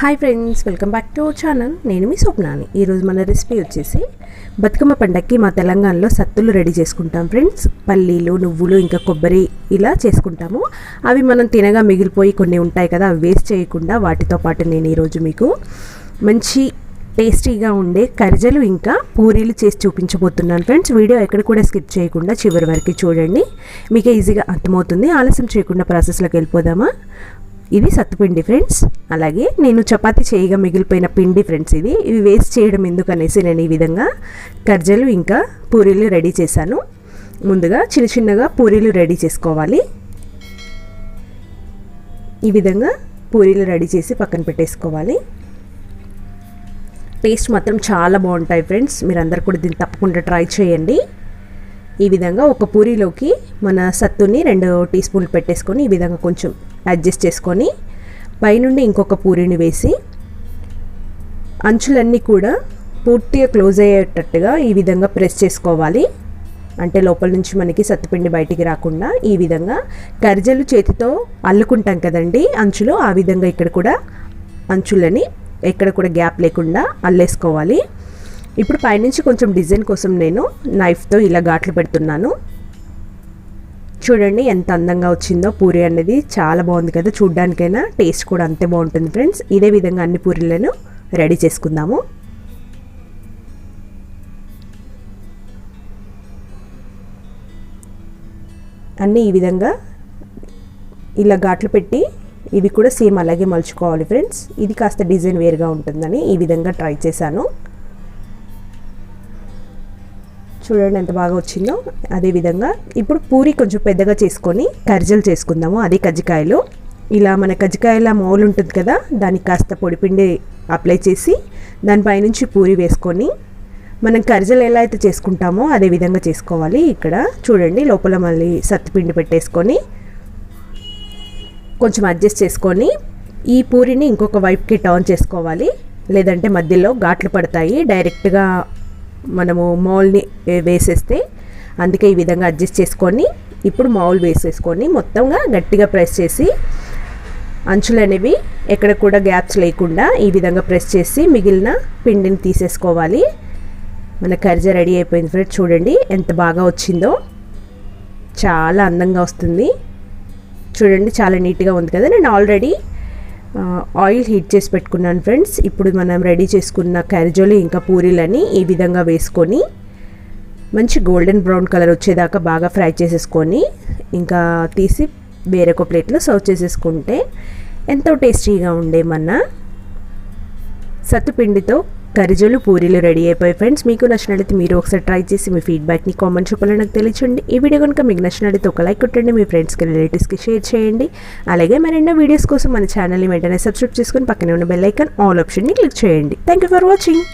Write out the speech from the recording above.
Hi friends welcome back to our channel నేను మీ స్వప్నాని. ఈరోజు మన రెసిపీ వచ్చేసి బతుకమ్మ పండక్కి మా తెలంగాణలో సత్తులు రెడీ చేసుకుంటాం ఫ్రెండ్స్ పల్లీలు నువ్వులు ఇంకా కొబ్బరి ఇలా చేసుకుంటాము. అవి మనం తినగా మిగిలిపోయి కొన్ని ఉంటాయి కదా అవి వేస్ట్ చేయకుండా వాటితో పాటు నేను ఈరోజు మీకు మంచి టేస్టీగా ఉండే కరిజలు ఇంకా పూరీలు చేసి చూపించబోతున్నాను ఫ్రెండ్స్ వీడియో ఎక్కడ కూడా స్కిప్ చేయకుండా చివరి వరకు చూడండి. మీకు ఈజీగా అర్థమవుతుంది. ఆలస్యం చేయకుండా ప్రాసెస్లోకి వెళ్ళిపోదామా? ఇది సత్తుపిండి ఫ్రెండ్స్. అలాగే నేను చపాతి చేయగా మిగిలిపోయిన పిండి ఫ్రెండ్స్ ఇది ఇవి వేస్ట్ చేయడం ఎందుకనేసి నేను ఈ విధంగా కర్జలు ఇంకా పూరీలు రెడీ చేశాను. ముందుగా చిన్న చిన్నగా పూరీలు రెడీ చేసుకోవాలి. ఈ విధంగా పూరీలు రెడీ చేసి పక్కన పెట్టేసుకోవాలి. టేస్ట్ మాత్రం చాలా బాగుంటాయి ఫ్రెండ్స్. మీరు అందరు కూడా దీన్ని తప్పకుండా ట్రై చేయండి. ఈ విధంగా ఒక పూరీలోకి మన సత్తుని రెండు టీ స్పూన్లు పెట్టేసుకొని ఈ విధంగా కొంచెం అడ్జస్ట్ చేసుకొని పైనుండి ఇంకొక పూరీని వేసి అంచులన్నీ కూడా పూర్తిగా క్లోజ్ అయ్యేటట్టుగా ఈ విధంగా ప్రెస్ చేసుకోవాలి. అంటే లోపల నుంచి మనకి సత్తుపిండి బయటికి రాకుండా ఈ విధంగా కరిజలు చేతితో అల్లుకుంటాం కదండి అంచులు ఆ విధంగా ఇక్కడ కూడా అంచులని ఎక్కడ కూడా గ్యాప్ లేకుండా అల్లేసుకోవాలి. ఇప్పుడు పైనుంచి కొంచెం డిజైన్ కోసం నేను నైఫ్తో ఇలా ఘాట్లు పెడుతున్నాను. చూడండి ఎంత అందంగా వచ్చిందో. పూరి అనేది చాలా బాగుంది కదా. చూడ్డానికైనా టేస్ట్ కూడా అంతే బాగుంటుంది ఫ్రెండ్స్. ఇదే విధంగా అన్ని పూరీలను రెడీ చేసుకుందాము. అన్నీ ఈ విధంగా ఇలా ఘాట్లు పెట్టి ఇవి కూడా సేమ్ అలాగే మలుచుకోవాలి ఫ్రెండ్స్. ఇది కాస్త డిజైన్ వేరుగా ఉంటుందని ఈ విధంగా ట్రై చేశాను. చూడండి ఎంత బాగా వచ్చిందో. అదేవిధంగా ఇప్పుడు పూరి కొంచెం పెద్దగా చేసుకొని కరిజలు చేసుకుందాము అదే కజ్జికాయలు. ఇలా మన కజ్జికాయల మౌలు ఉంటుంది కదా దానికి కాస్త పొడిపిండి అప్లై చేసి దానిపైనుంచి పూరి వేసుకొని మనం కర్జలు ఎలా అయితే చేసుకుంటామో అదే విధంగా చేసుకోవాలి. ఇక్కడ చూడండి లోపల మళ్ళీ సత్తుపిండి పెట్టేసుకొని కొంచెం అడ్జస్ట్ చేసుకొని ఈ పూరిని ఇంకొక వైపుకి టర్న్ చేసుకోవాలి. లేదంటే మధ్యలో ఘాట్లు పడతాయి. డైరెక్ట్గా మనము మౌల్ని వేసేస్తే అందుకే ఈ విధంగా అడ్జస్ట్ చేసుకొని ఇప్పుడు మౌల్ వేసేసుకొని మొత్తంగా గట్టిగా ప్రెస్ చేసి అంచులు అనేవి ఎక్కడ కూడా గ్యాప్స్ లేకుండా ఈ విధంగా ప్రెస్ చేసి మిగిలిన పిండిని తీసేసుకోవాలి. మన కర్జ రెడీ అయిపోయింది ఫ్రెండ్స్. చూడండి ఎంత బాగా వచ్చిందో. చాలా అందంగా వస్తుంది. చూడండి చాలా నీట్గా ఉంది కదా. నేను ఆల్రెడీ ఆయిల్ హీట్ చేసి పెట్టుకున్నాను ఫ్రెండ్స్. ఇప్పుడు మనం రెడీ చేసుకున్న కరిజోలు ఇంకా పూరీలని ఈ విధంగా వేసుకొని మంచి గోల్డెన్ బ్రౌన్ కలర్ వచ్చేదాకా బాగా ఫ్రై చేసేసుకొని ఇంకా తీసి వేరొక ప్లేట్లో సర్వ్ చేసేసుకుంటే ఎంతో టేస్టీగా ఉండే మన సత్తుపిండితో కరిజలు పూరీలు రెడీ అయిపోయి ఫ్రెండ్స్ మీకు నచ్చినట్లయితే మీరు ఒకసారి ట్రై చేసి మీ ఫీడ్బ్యాక్ని కామెంట్ రూపంలో నాకు తెలియచండి ఈ వీడియో కనుక మీకు నచ్చినట్లయితే ఒక లైక్ కొట్టండి మీ ఫ్రెండ్స్కి రిలేటివ్స్కి షేర్ చేయండి. అలాగే మరెన్నో వీడియోస్ కోసం మన ఛానల్ని వెంటనే సబ్స్క్రైబ్ చేసుకుని పక్కనే ఉన్న బెల్ ఐకాన్ ఆల్ ఆప్షన్ని క్లిక్ చేయండి. Thank you for watching